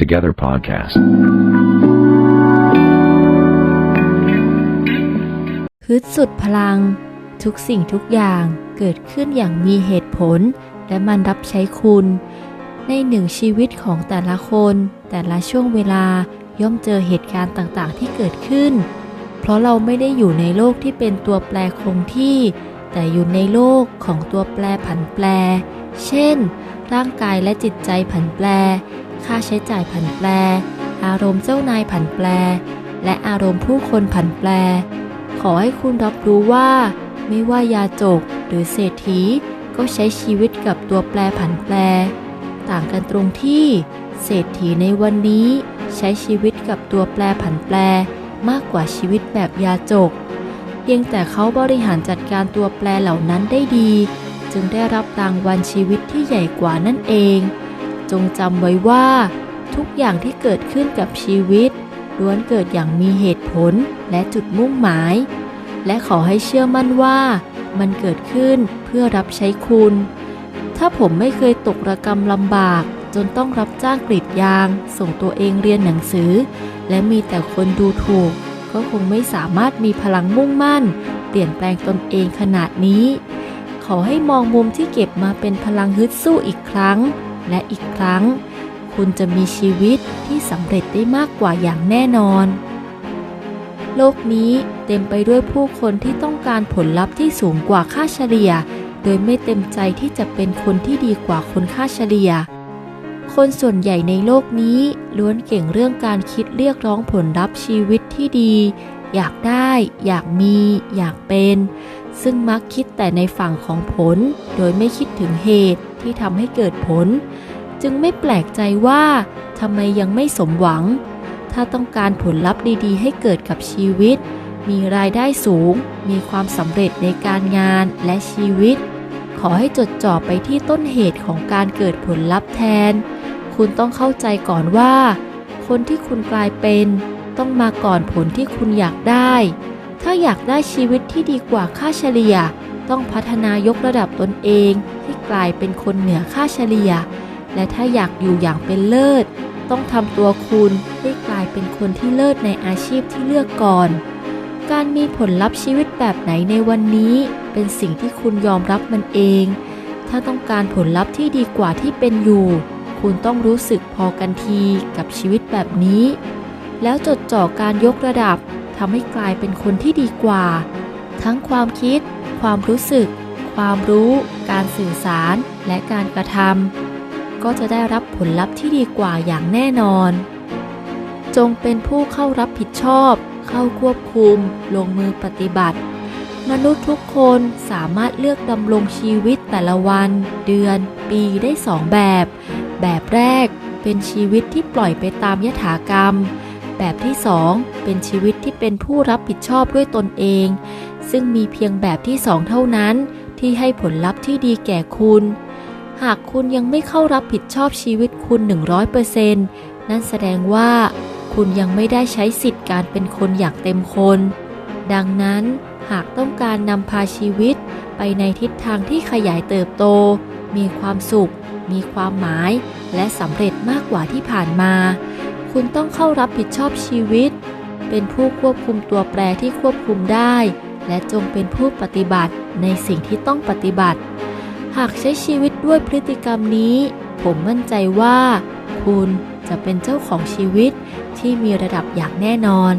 Together Podcast. ฮึดสุดพลัง ทุกสิ่งทุกอย่างเกิดขึ้นอย่างมีเหตุผล และมันรับใช้คุณ ในหนึ่งชีวิตของแต่ละคน แต่ละช่วงเวลาย่อมเจอเหตุการณ์ต่างๆ ที่เกิดขึ้น เพราะเราไม่ได้อยู่ในโลกที่เป็นตัวแปรคงที่ แต่อยู่ในโลกของตัวแปรผันแปร เช่น ร่างกายและจิตใจผันแปร ค่าใช้จ่ายผันแปร อารมณ์เจ้านายผันแปร และอารมณ์ผู้คนผันแปร ขอให้คุณรับรู้ว่า ไม่ว่ายาจกหรือเศรษฐีก็ใช้ชีวิตกับตัวแปรผันแปร ต่างกันตรงที่ เศรษฐีในวันนี้ใช้ชีวิตกับตัวแปรผันแปรมากกว่าชีวิตแบบยาจก เพียงแต่เขาบริหารจัดการตัวแปรเหล่านั้นได้ดี จึงได้รับรางวัลชีวิตที่ใหญ่กว่านั่นเอง จงจำไว้ว่า ทุกอย่างที่เกิดขึ้นกับชีวิตล้วนเกิดอย่างมีเหตุผลและจุดมุ่งหมาย และขอให้เชื่อมั่นว่า มันเกิดขึ้นเพื่อรับใช้คุณ ถ้าผมไม่เคยตกระกรรมลำบาก จนต้องรับจ้างกรีดยาง ส่งตัวเองเรียนหนังสือ และมีแต่คนดูถูก ก็คงไม่สามารถมีพลังมุ่งมั่น เปลี่ยนแปลงตนเองขนาดนี้ ขอให้มองมุมที่เก็บมาเป็นพลังฮึดสู้อีกครั้ง และอีกครั้ง คุณจะมีชีวิตที่สำเร็จได้มากกว่าอย่างแน่นอน โลกนี้เต็มไปด้วยผู้คนที่ต้องการผลลัพธ์ที่สูงกว่าค่าเฉลี่ย โดยไม่เต็มใจที่จะเป็นคนที่ดีกว่าคนค่าเฉลี่ย คนส่วนใหญ่ในโลกนี้ล้วนเก่งเรื่องการคิดเรียกร้องผลลัพธ์ชีวิตที่ดี อยากได้ อยากมี อยากเป็น ซึ่งมักคิดแต่ในฝั่งของผล โดยไม่คิดถึงเหตุ ที่ทำให้เกิดผล จึงไม่แปลกใจว่าทำไมยังไม่สมหวัง ถ้าต้องการผลลัพธ์ดีๆ ให้เกิดกับชีวิต มีรายได้สูง มีความสำเร็จในการงานและชีวิต ขอให้จดจ่อไปที่ต้นเหตุของการเกิดผลลัพธ์แทน คุณต้องเข้าใจก่อนว่า คนที่คุณกลายเป็นต้องมาก่อนผลที่คุณอยากได้ ถ้าอยากได้ชีวิตที่ดีกว่าค่าเฉลี่ย ต้องพัฒนายกระดับตนเอง กลายเป็นคนเหนือค่าเฉลี่ย และถ้าอยากอยู่อย่างเป็นเลิศ ต้องทำตัวคุณให้กลายเป็นคนที่เลิศในอาชีพที่เลือกก่อน การมีผลลัพธ์ชีวิตแบบไหนในวันนี้ เป็นสิ่งที่คุณยอมรับมันเอง ถ้าต้องการผลลัพธ์ที่ดีกว่าที่เป็นอยู่ คุณต้องรู้สึกพอกันทีกับชีวิตแบบนี้ แล้วจดจ่อการยกระดับทำให้กลายเป็นคนที่ดีกว่า ทั้งความคิด ความรู้สึก ความรู้ การสื่อสาร และการกระทำก็จะได้รับผลลัพธ์ที่ดีกว่าอย่างแน่นอน จงเป็นผู้เข้ารับผิดชอบ เข้าควบคุม ลงมือปฏิบัติ มนุษย์ทุกคนสามารถเลือกดำรงชีวิตแต่ละวัน เดือน ปีได้สองแบบ แบบแรกเป็นชีวิตที่ปล่อยไปตามยถากรรม แบบที่สองเป็นชีวิตที่เป็นผู้รับผิดชอบด้วยตนเองซึ่งมีเพียงแบบที่สองเท่านั้น ที่ให้ผลลัพธ์ที่ดีแก่คุณ หากคุณยังไม่เข้ารับผิดชอบชีวิตคุณ 100%นั่นแสดงว่า คุณยังไม่ได้ใช้สิทธิ์การเป็นคนอย่างเต็มคน ดังนั้นหากต้องการนำพาชีวิตไปในทิศทางที่ขยายเติบโต มีความสุข มีความหมาย และสำเร็จมากกว่าที่ผ่านมา คุณต้องเข้ารับผิดชอบชีวิต เป็นผู้ควบคุมตัวแปรที่ควบคุมได้ และจงเป็นผู้ปฏิบัติในสิ่งที่ต้องปฏิบัติ หากใช้ชีวิตด้วยพฤติกรรมนี้ ผมมั่นใจว่า คุณจะเป็นเจ้าของชีวิตที่มีระดับอย่างแน่นอน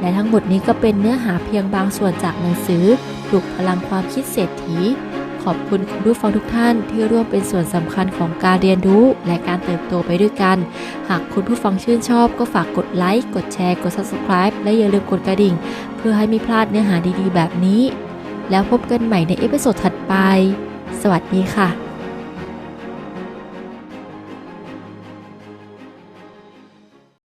และทั้งหมดนี้ก็เป็นเนื้อหาเพียงบางส่วนจากหนังสือปลุกพลังความคิดเศรษฐี อบคุณคุณผู้ฟังทุกท่านที่ร่วมเป็นส่วนสำคัญของการเรียนรู้ และการเติบโตไปด้วยกัน หากคุณผู้ฟังชื่นชอบก็ฝากกดไลค์ กดแชร์ กด subscribe และอย่าลืมกดกระดิ่ง เพื่อให้ไม่พลาดเนื้อหาดีๆ แบบนี้ แล้วพบกันใหม่ในเอพิโซดถัดไป สวัสดีค่ะ